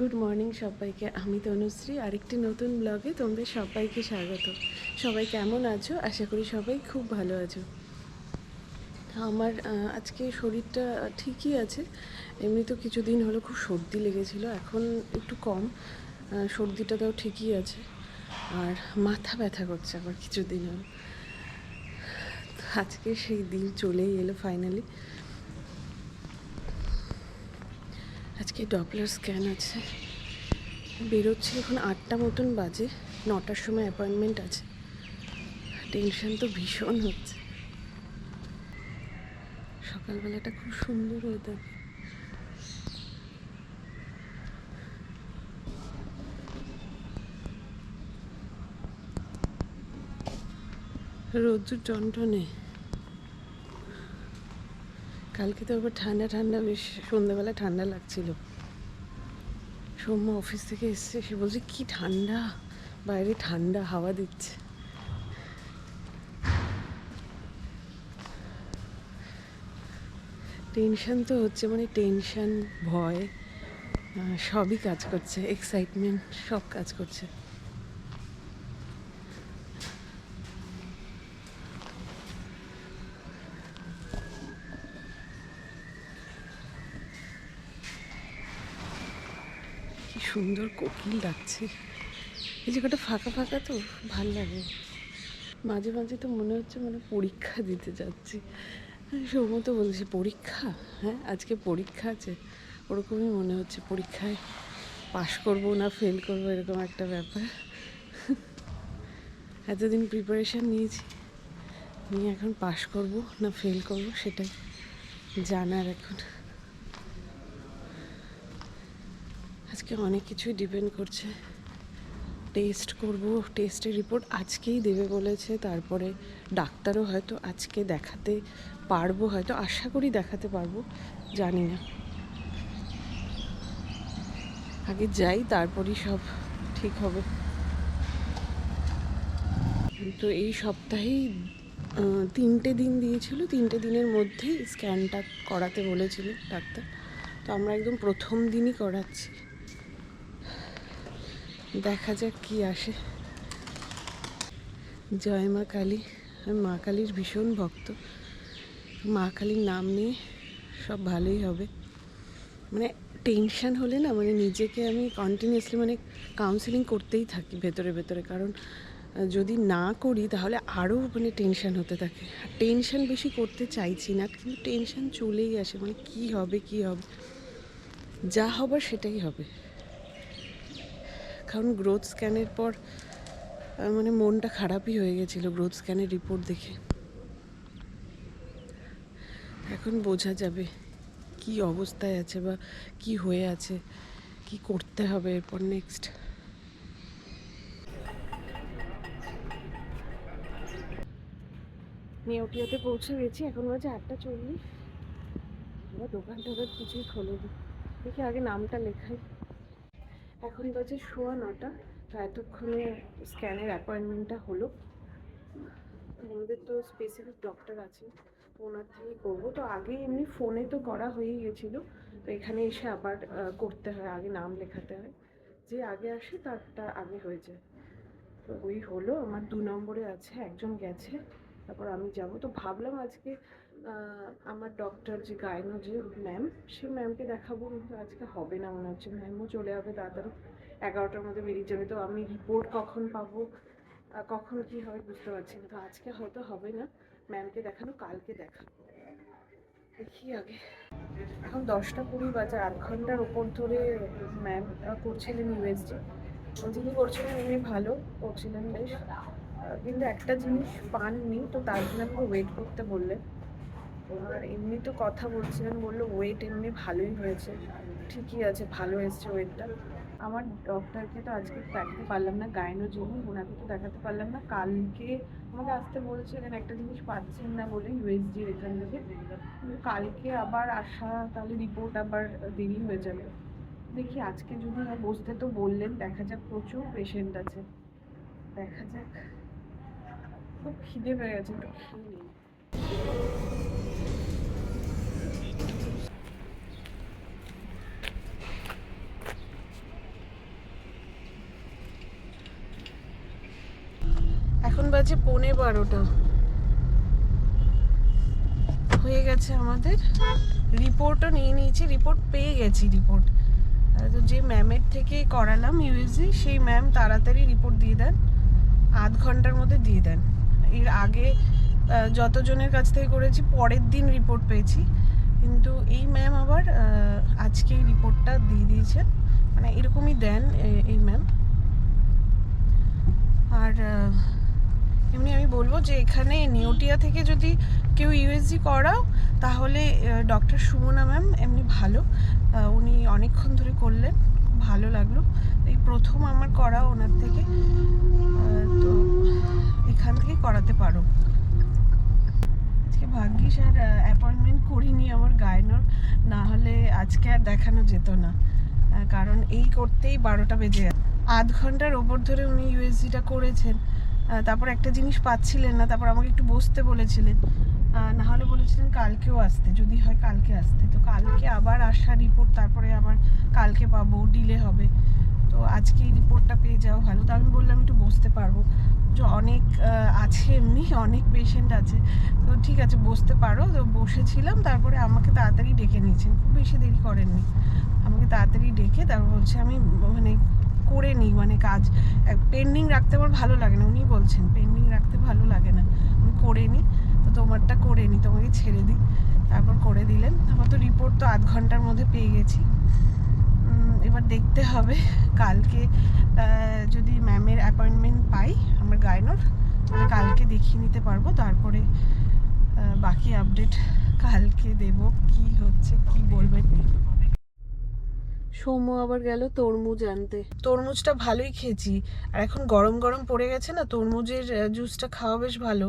Good morning সবাইকে। আমি তনুশ্রী। আরেকটি নতুন ব্লগে তোমাদের সবাইকে স্বাগত। সবাই কেমন আছো? আশা করি সবাই খুব ভালো আছো। আমার আজকে শরীরটা ঠিকই আছে। এমনি তো কিছুদিন হলো খুব সর্দি লেগেছিলো, এখন একটু কম। সর্দিটা সর্দিটাটাও ঠিকই আছে। আর মাথা ব্যথা করছে আবার কিছুদিন হলো। আজকে সেই দিন চলেই এলো ফাইনালি আজকে ডপলার স্ক্যান আছে। বেরোচ্ছি এখন আটটা মতন বাজে, নটার সময় অ্যাপয়েন্টমেন্ট আছে। টেনশন তো ভীষণ হচ্ছে। সকালবেলাটা খুব সুন্দর ওয়েদার রোদ্দুর টনটনে। কালকে তো আবার ঠান্ডা ঠান্ডা, বেশ সন্ধ্যাবেলা ঠান্ডা লাগছিল। সৌম্য অফিস থেকে এসছে, সে বলছে, কি ঠান্ডা? বাইরে ঠান্ডা, হাওয়া দিচ্ছে। টেনশন তো হচ্ছে মানে টেনশন, ভয় সবই কাজ করছে এক্সাইটমেন্ট সব কাজ করছে। সুন্দর কোকিল ডাকছে। এই জায়গাটা ফাঁকা ফাঁকা তো, ভালো লাগে। মাঝে মাঝে তো মনে হচ্ছে মানে পরীক্ষা দিতে যাচ্ছি। সৌম্য তো বলছে, পরীক্ষা? হ্যাঁ আজকে পরীক্ষা আছে। ওরকমই মনে হচ্ছে, পরীক্ষায় পাশ করব না ফেল করব, এরকম একটা ব্যাপার। এতদিন প্রিপারেশান নিয়েছি। নিয়ে এখন পাশ করব না ফেল করব, সেটাই জানার এখন। আজকে অনেক কিছুই ডিপেন্ড করছে। টেস্ট করব টেস্টের রিপোর্ট আজকেই দেবে বলেছে, তারপরে ডাক্তারও হয়তো আজকে দেখাতে পারব, হয়তো আশা করি দেখাতে পারব, জানি না। আগে যাই, তারপরই সব ঠিক হবে। তো এই সপ্তাহেই তিনটে দিন দিয়েছিল, তিনটে দিনের মধ্যেই স্ক্যানটা করাতে বলেছিল ডাক্তার। তো আমরা একদম প্রথম দিনই করাচ্ছি। দেখা যাক কি আসে। জয় মা কালী আমি মা কালীর ভীষণ ভক্ত। মা কালীর নাম নিয়ে সব ভালোই হবে। মানে টেনশান হলে না মানে নিজেকে আমি কন্টিনিউয়াসলি মানে কাউন্সিলিং করতেই থাকি ভেতরে ভেতরে। কারণ যদি না করি তাহলে আরও মানে টেনশান হতে থাকে। টেনশন বেশি করতে চাইছি না, কিন্তু টেনশন চলেই আসে। মানে কি হবে কি হবে? যা হবার সেটাই হবে। কারণ গ্রোথ স্ক্যানের পর মানে মনটা খারাপই হয়ে গেছিল গ্রোথ স্ক্যানের রিপোর্ট দেখে। এখন বোঝা যাবে কি অবস্থায় আছে বা কি হয়ে আছে, কি করতে হবে এরপর নেক্সট নিউটিয়াতে পৌঁছে গেছি, এখন বাজে আটটা চল্লিশ। এবার দোকান টোকান কিছুই খোলেনি। দেখি আগে নামটা লেখাই। এখন বাজে শোয়া নটা, তো এতক্ষণে স্ক্যানের অ্যাপয়েন্টমেন্টটা হলো। আমাদের তো স্পেসিফিক ডক্টর আছে ওনার থেকেই করব। তো আগে এমনি ফোনে তো করা হয়েই গেছিল, তো এখানে এসে আবার করতে হয়, আগে নাম লেখাতে হয়। যে আগে আসে তারটা আগে হয়ে যায়। তো ওই হলো, আমার দু নম্বরে আছে, একজন গেছে, তারপর আমি যাব। তো ভাবলাম আজকে আমার ডক্টর যে গায়নো যে ম্যাম সে ম্যামকে দেখাবো, কিন্তু আজকে হবে না মনে হচ্ছে। ম্যামও চলে যাবে তাড়াতাড়ি। এগারোটার মধ্যে বেরিয়ে যাবে। তো আমি রিপোর্ট কখন পাবো? কখন কি হবে বুঝতে পারছি না। তো আজকে হয়তো হবে না। ম্যামকে দেখানো, কালকে দেখাবো। দেখি আগে। এখন দশটা কুড়ি বাজে, আধ ঘণ্টার ওপর ধরে ম্যাম করছিলেন ইউএসজি যিনি করছিলেন, উনি ভালো করছিলেন বেশ। কিন্তু একটা জিনিস পাননি, তো তার জন্য আমাকে ওয়েট করতে বললেন। আর এমনি তো কথা বলছিলেন, বলল ওয়েট এমনি ভালোই হয়েছে। ঠিকই আছে, ভালো এসছে ওয়েটটা আমার ডক্টরকে তো আজকে দেখাতে পারলাম না গায়নো যিনি ওনাকে তো দেখাতে পারলাম না। কালকে আমাকে আসতে বলছিলেন, একটা জিনিস পাচ্ছেন না বলে ইউএসজির এখান থেকে। কালকে আবার আসা, তাহলে রিপোর্ট আবার দেরি হয়ে যাবে। দেখি আজকে যদি বসতে তো বললেন, দেখা যাক প্রচুর পেশেন্ট আছে। দেখা যাক। খুব খিদে পেয়ে গেছে, একটু খেয়ে এখন বাজে পনে বারোটা। হয়ে গেছে আমাদের রিপোর্টও নিয়ে নিয়েছি রিপোর্ট পেয়ে গেছি রিপোর্ট যে ম্যামের থেকে করালাম ইউএসজি সেই ম্যাম তাড়াতাড়ি রিপোর্ট দিয়ে দেন, আধ ঘণ্টার মধ্যে দিয়ে দেন। এর আগে যতজনের কাছ থেকে করেছি, পরের দিন রিপোর্ট পেয়েছি। কিন্তু এই ম্যাম আবার আজকে রিপোর্টটা দিয়ে দিয়েছেন। মানে এরকমই দেন এই ম্যাম আর এমনি আমি বলব যে এখানে নিউটিয়া থেকে যদি কেউ ইউএসজি করাও, তাহলে ডক্টর সুমনা ম্যাম এমনি ভালো। উনি অনেকক্ষণ ধরে করলেন ভালো লাগল। এই প্রথম আমার করা ওনার থেকে। তো এখান থেকেই করাতে পারো। আজকে ভাগ্যিস আর অ্যাপয়েন্টমেন্ট করিনি আমার গায়নোর, না হলে আজকে আর দেখানো যেত না। কারণ এই করতেই বারোটা বেজে আধ ঘণ্টার ওপর ধরে উনি ইউএসজিটা করেছেন। তারপর একটা জিনিস পাচ্ছিলেন না, তারপর আমাকে একটু বসতে বলেছিলেন। না হলে বলেছিলেন কালকেও আসতে, যদি হয় কালকে আসতে। তো কালকে আবার আসা রিপোর্ট তারপরে আবার কালকে পাবো ডিলে হবে। তো আজকে এই রিপোর্টটা পেয়ে যাওয়া ভালো। তো আমি বললাম একটু বসতে পারব। অনেক আছে এমনি, অনেক পেশেন্ট আছে। তো ঠিক আছে, বসতে পারো। তো বসেছিলাম, তারপরে আমাকে তাড়াতাড়ি ডেকে নিয়েছেন। খুব বেশি দেরি করেননি। আমাকে তাড়াতাড়ি ডেকে তারপর বলছে, আমি মানে করে নিই মানে কাজ। পেন্ডিং রাখতে আমার ভালো লাগে না। উনি বলছেন পেন্ডিং রাখতে ভালো লাগে না। আমি করে নিই। তো তোমারটা করে নিই, তোমাকে ছেড়ে দিই। তারপর করে দিলেন। আমার তো রিপোর্ট তো আধ ঘণ্টার মধ্যে পেয়ে গেছি। এবার দেখতে হবে। কালকে যদি ম্যামের অ্যাপয়েন্টমেন্ট পাই আমার গায়নোর তাহলে কালকে দেখিয়ে নিতে পারব। তারপরে বাকি আপডেট কালকে দেব। কি হচ্ছে কি বলবেন? সৌম্য আবার গেল তরমুজ আনতে। তরমুজটা ভালোই খেয়েছি। আর এখন গরম গরম পড়ে গেছে না তরমুজের জুসটা খাওয়া বেশ ভালো।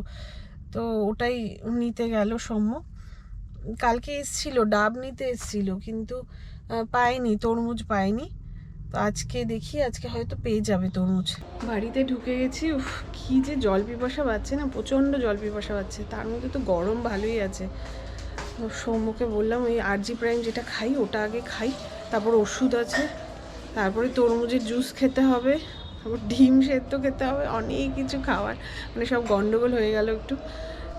তো ওটাই নিতে গেল সৌম্য। কালকে এসছিল ডাব নিতে এসছিল কিন্তু পায়নি তরমুজ পায়নি তো আজকে দেখি, আজকে হয়তো পেয়ে যাবে তরমুজ। বাড়িতে ঢুকে গেছি, উফ, কি যে জল পিপাসা পাচ্ছে না, প্রচণ্ড জল পিপাসা পাচ্ছে। তার মধ্যে তো গরম ভালোই আছে। সৌম্যকে বললাম ওই আরজি প্রাইম যেটা খাই, ওটা আগে খাই। তারপর ওষুধ আছে, তারপরে তরমুজের জুস খেতে হবে, তারপর ডিম সেদ্ধ খেতে হবে, অনেক কিছু খাওয়ার। মানে সব গন্ডগোল হয়ে গেল একটু।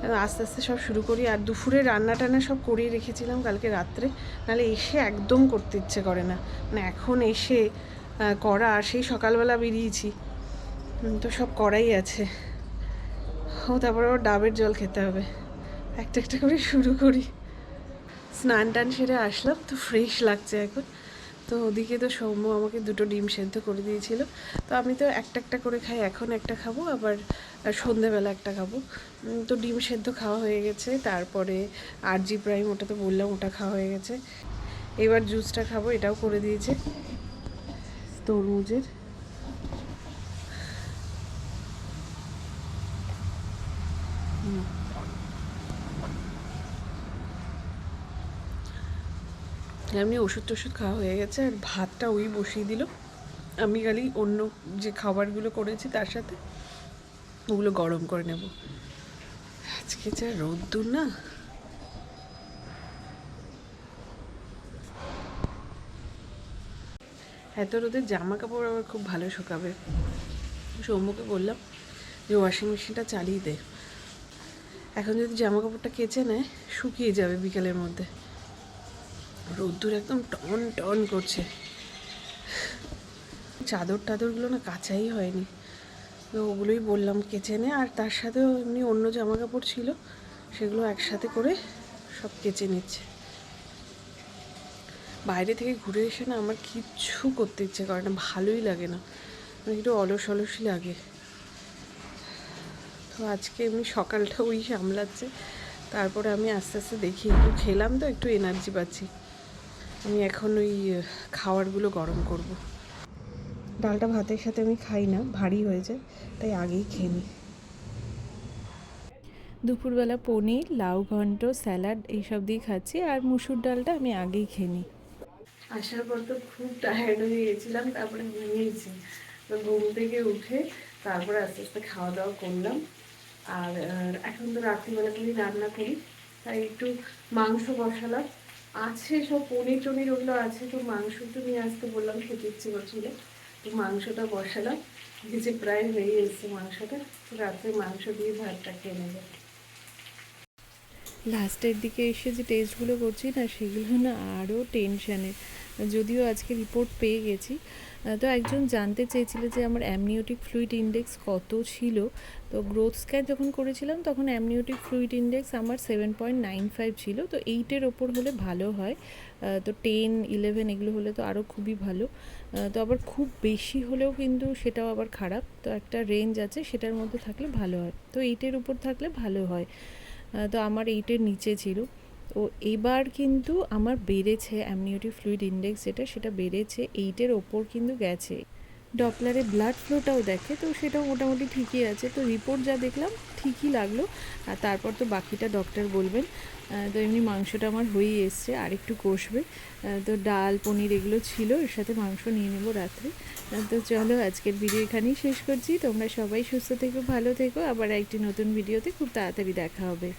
আস্তে আস্তে সব শুরু করি। আর দুপুরে রান্না টান্না সব করিয়ে রেখেছিলাম কালকে রাত্রে। নাহলে এসে একদম করতে ইচ্ছে করে না। মানে এখন এসে করা আর সেই সকালবেলা বেরিয়েছি। তো সব করাই আছে। ও, তারপরে আবার ডাবের জল খেতে হবে। একটা একটা করে শুরু করি। স্নান টান সেরে আসলাম, তো ফ্রেশ লাগছে এখন। তো ওদিকে তো সৌম্য আমাকে দুটো ডিম সেদ্ধ করে দিয়েছিল। তো আমি তো একটা একটা করে খাই, এখন একটা খাব, আবার সন্ধেবেলা একটা খাব। তো ডিম সেদ্ধ খাওয়া হয়ে গেছে, তারপরে আর জি প্রাইম, ওটা তো বললাম, ওটা খাওয়া হয়ে গেছে। এবার জুসটা খাব, এটাও করে দিয়েছে তরমুজের। হুম। এমনি ওষুধ টষুধ খাওয়া হয়ে গেছে আর ভাতটা ওই বসিয়ে দিল। আমি খালি অন্য যে খাবারগুলো করেছি তার সাথে, ওগুলো গরম করে নেব। আজকে যা রোদ্দুর না। এত রোদে জামা কাপড় আবার খুব ভালো শুকাবে। সৌম্যকে বললাম যে ওয়াশিং মেশিনটা চালিয়ে দে। এখন যদি জামা কাপড়টা কেচে নেয়, শুকিয়ে যাবে বিকালের মধ্যে। রোদ্দুর একদম টন টন করছে। চাদর টাদরগুলো না কাচাই হয়নি। তো ওগুলোই বললাম কেচে নে আর তার সাথেও এমনি অন্য জামা কাপড় ছিল, সেগুলো একসাথে করে সব কেচে নিচ্ছে। বাইরে থেকে ঘুরে এসে না আমার কিচ্ছু করতে ইচ্ছে করে না, ভালোই লাগে না। মানে একটু অলস অলসই লাগে। তো আজকে এমনি সকালটা ওই সামলাচ্ছে, তারপরে আমি আস্তে আস্তে দেখি, একটু খেলাম তো, একটু এনার্জি পাচ্ছি। আমি এখন ওই খাবারগুলো গরম করব। ডালটা ভাতের সাথে আমি খাই না ভারী হয়ে যায় তাই আগেই খেয়ে নিই। দুপুরবেলা পনির লাউ ঘন্ট স্যালাড এইসব দিয়ে খাচ্ছি আর মুসুর ডালটা আমি আগেই খেয়ে নিই। আসার পর তো খুব টায়ার্ড হয়ে গেছিলাম তারপরে ঘুমিয়েছি। তো ঘুম থেকে উঠে তারপরে আস্তে আস্তে খাওয়া দাওয়া করলাম। আর এখন তো রাত্রিবেলা করেই রান্না করি তাই একটু মাংস বসালাম। আছে সব পনির টনির ওগুলো আছে, তো মাংস তুমি নিয়ে বললাম, খেতে ইচ্ছে করছিল। তো মাংসটা বসালাম, ভিজে প্রায় হয়ে এসেছে মাংসটা। রাত্রে মাংস দিয়ে ভাতটা খেয়ে নেবে। লাস্টের দিকে এসে যে টেস্টগুলো করছি না, সেগুলো না আরও টেনশানে যদিও আজকে রিপোর্ট পেয়ে গেছি তো একজন জানতে চেয়েছিল যে আমার অ্যামনিওটিক ফ্লুইড ইন্ডেক্স কত ছিল। তো গ্রোথ স্ক্যান যখন করেছিলাম, তখন অ্যামনিওটিক ফ্লুইড ইন্ডেক্স আমার সেভেন পয়েন্ট নাইন ফাইভ ছিল। তো এইটের ওপর হলে ভালো হয়। তো টেন ইলেভেন এগুলো হলে তো আরও খুবই ভালো। তো আবার খুব বেশি হলেও কিন্তু সেটাও আবার খারাপ। তো একটা রেঞ্জ আছে, সেটার মধ্যে থাকলে ভালো হয়। তো এইটের উপর থাকলে ভালো হয়। তো আমার এইটের নিচে ছিল। ও এবার কিন্তু আমার বেড়েছে অ্যামনিওটিক ফ্লুইড ইন্ডেক্স যেটা, সেটা বেড়েছে এইটের ওপর কিন্তু গেছে। ডপলারে ব্লাড ফ্লোটাও দেখে, তো সেটাও মোটামুটি ঠিকই আছে। তো রিপোর্ট যা দেখলাম, ঠিকই লাগল। আর তারপর তো বাকিটা ডক্টর বলবেন। তো এমনি মাংসটা আমার হয়েই এসছে আর একটু কষবে তো ডাল, পনির এগুলো ছিল, এর সাথে মাংস নিয়ে নেব রাত্রে। তো চলো আজকের ভিডিও এখানেই শেষ করছি। তোমরা সবাই সুস্থ থেকো, ভালো থেকো। আবার একটি নতুন ভিডিওতে খুব তাড়াতাড়ি দেখা হবে।